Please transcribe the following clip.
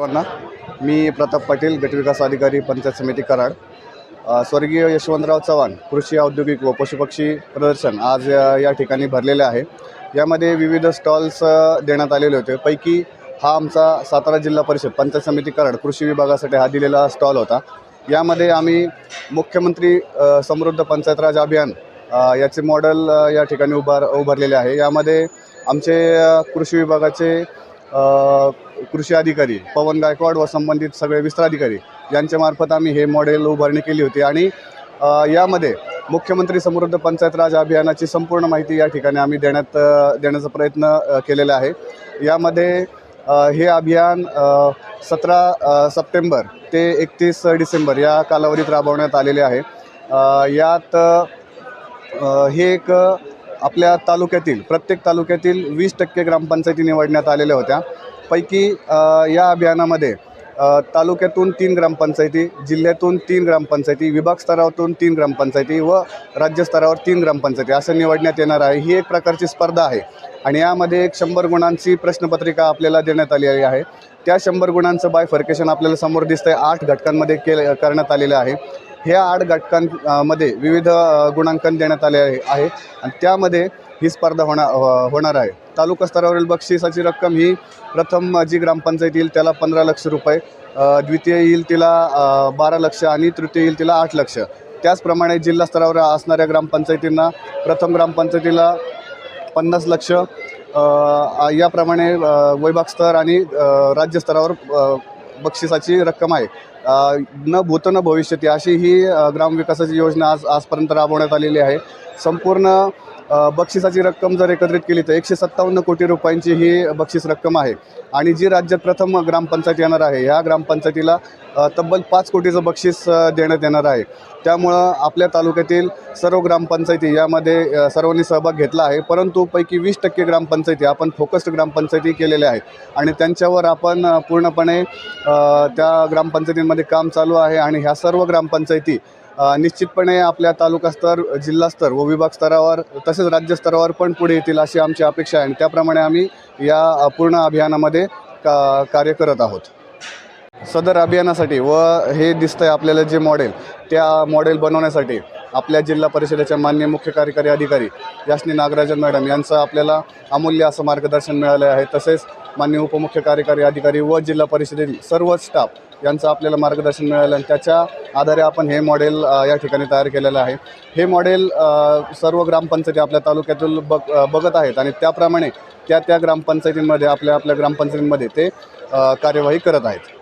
सर्वांना. मी प्रताप पाटील गटविकास अधिकारी पंचायत समिती कराड. स्वर्गीय यशवंतराव चव्हाण कृषी औद्योगिक व पशुपक्षी प्रदर्शन आज या ठिकाणी भरलेले आहे. यामध्ये विविध स्टॉल्स देण्यात आलेले होते. पैकी हा आमचा सातारा जिल्हा परिषद पंचायत समिती कराड कृषी विभागासाठी हा दिलेला स्टॉल होता. यामध्ये आम्ही मुख्यमंत्री समृद्ध पंचायत राज अभियान याचे मॉडेल या ठिकाणी उभार उभारलेले आहे. यामध्ये आमचे कृषी विभागाचे कृषी अधिकारी पवन गायकवाड व संबंधित सगळे विस्ताराधिकारी यांच्यामार्फत आम्ही हे मॉडेल उभारणी केली होती. आणि यामध्ये मुख्यमंत्री समृद्ध पंचायत राज अभियानाची संपूर्ण माहिती या ठिकाणी आम्ही देण्यात देण्याचा प्रयत्न केलेला आहे. यामध्ये हे अभियान सतरा सप्टेंबर ते एकतीस डिसेंबर या कालावधीत राबवण्यात आलेले आहे. यात हे एक आपल्या तालुक्यातील प्रत्येक तालुक्यातील वीस टक्के ग्रामपंचायती निवडण्यात आलेल्या होत्या. पैकी या अभियानामध्ये तालुक्यातून तीन ग्रामपंचायती जिल्ह्यातून तीन ग्रामपंचायती विभाग स्तरावरून तीन ग्रामपंचायती व राज्यस्तरावर तीन ग्रामपंचायती असं निवडण्यात येणार आहे. ही एक प्रकारची स्पर्धा आहे. आणि यामध्ये एक शंभर गुणांची प्रश्नपत्रिका आपल्याला देण्यात आलेली आहे. त्या शंभर गुणांचं बायफर्केशन आपल्याला समोर दिसतं आहे आठ घटकांमध्ये केलं करण्यात आलेलं आहे. ह्या आठ घटकांमध्ये विविध गुणांकन देण्यात आले आहे. आणि त्यामध्ये ही स्पर्धा होणार होणार आहे. तालुका स्तरावरील बक्षिसाची रक्कम ही प्रथम जी ग्रामपंचायत येईल त्याला पंधरा लक्ष रुपये द्वितीय येईल तिला बारा लक्ष आणि तृतीय येईल तिला आठ लक्ष. त्याचप्रमाणे जिल्हा स्तरावर असणाऱ्या ग्रामपंचायतींना प्रथम ग्रामपंचायतीला पन्नास लक्ष याप्रमाणे वैभाग स्तर आणि राज्यस्तरावर बक्षिसाची रक्कम आहे. न भूत न भविष्यती अशी ही ग्रामविकासाची योजना आज आजपर्यंत राबवण्यात आलेली आहे. संपूर्ण बक्षिसाची रक्कम जर एकत्रित केली तर एकशे सत्तावन्न कोटी रुपयांची ही बक्षीस रक्कम आहे. आणि जी राज्यात प्रथम ग्रामपंचायत येणार आहे ह्या ग्रामपंचायतीला तब्बल पाच कोटीचं बक्षीस देण्यात येणार आहे. त्यामुळं आपल्या तालुक्यातील सर्व ग्रामपंचायती यामध्ये सर्वांनी सहभाग घेतला आहे. परंतु पैकी वीस टक्के ग्रामपंचायती आपण फोकस्ड ग्रामपंचायती केलेल्या आहेत आणि त्यांच्यावर आपण पूर्णपणे त्या ग्रामपंचायतींमध्ये काम चालू आहे. आणि ह्या सर्व ग्रामपंचायती निश्चितपणे आपल्या तालुका स्तर व विभाग स्तरावर तसेच राज्यस्तरावर पण पुढे येतील अशी आमची अपेक्षा आहे. आणि त्याप्रमाणे आम्ही या पूर्ण अभियानामध्ये का कार्य करत आहोत. सदर अभियानासाठी व हे दिसतंय आपल्याला जे मॉडेल त्या मॉडेल बनवण्यासाठी आपल्या जिल्हा परिषदेच्या मान्य मुख्य कार्यकारी अधिकारी यास्नी नागराजन मॅडम यांचं आपल्याला अमूल्य असं मार्गदर्शन मिळालं आहे. तसेच मान्य उपमुख्य कार्यकारी अधिकारी व जिल्हा परिषदेतील सर्व स्टाफ यांचं आपल्याला मार्गदर्शन मिळालं आणि त्याच्या आधारे आपण हे मॉडेल या ठिकाणी तयार केलेलं आहे. हे मॉडेल सर्व ग्रामपंचायती आपल्या तालुक्यातील बघ बघत आहेत आणि त्याप्रमाणे त्या त्या ग्रामपंचायतींमध्ये आपल्या आपल्या ग्रामपंचायतींमध्ये ते कार्यवाही करत आहेत.